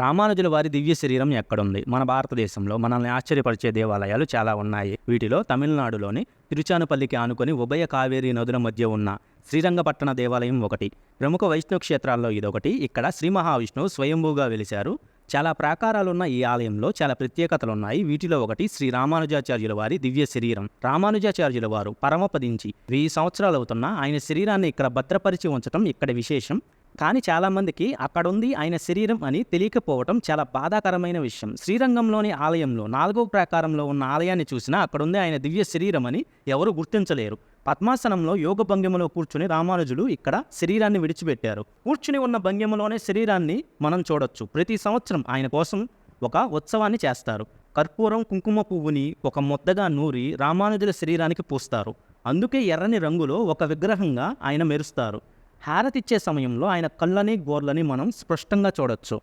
రామానుజుల వారి దివ్య శరీరం ఎక్కడుంది? మన భారతదేశంలో మనల్ని ఆశ్చర్యపరిచే దేవాలయాలు చాలా ఉన్నాయి. వీటిలో తమిళనాడులోని తిరుచానుపల్లికి ఆనుకొని ఉభయ కావేరీ నదుల మధ్య ఉన్న శ్రీరంగపట్టణ దేవాలయం ఒకటి. ప్రముఖ వైష్ణవ క్షేత్రాల్లో ఇదొకటి. ఇక్కడ శ్రీ మహావిష్ణువు స్వయంభూగా వెలిశారు. చాలా ప్రాకారాలున్న ఈ ఆలయంలో చాలా ప్రత్యేకతలు ఉన్నాయి వీటిలో ఒకటి శ్రీ రామానుజాచార్యుల వారి దివ్య శరీరం. రామానుజాచార్యుల వారు పరమపదించి వెయ్యి సంవత్సరాలు అవుతున్నా ఆయన శరీరాన్ని ఇక్కడ భద్రపరిచి ఉంచడం ఇక్కడ విశేషం. కానీ చాలామందికి అక్కడుంది ఆయన శరీరం అని తెలియకపోవటం చాలా బాధాకరమైన విషయం. శ్రీరంగంలోని ఆలయంలో నాలుగో ప్రాకారంలో ఉన్న ఆలయాన్ని చూసినా అక్కడుంది ఆయన దివ్య శరీరం అని ఎవరు గుర్తించలేరు. పద్మాసనంలో యోగ భంగిమలో కూర్చుని రామానుజులు ఇక్కడ శరీరాన్ని విడిచిపెట్టారు. కూర్చుని ఉన్న భంగిమలోనే శరీరాన్ని మనం చూడొచ్చు. ప్రతి సంవత్సరం ఆయన కోసం ఒక ఉత్సవాన్ని చేస్తారు. కర్పూరం కుంకుమ పువ్వుని ఒక ముద్దగా నూరి రామానుజుల శరీరానికి పూస్తారు. అందుకే ఎర్రని రంగులో ఒక విగ్రహంగా ఆయన మెరుస్తారు. హారతిచ్చే సమయంలో ఆయన కళ్ళని గోర్లని మనం స్పష్టంగా చూడొచ్చు.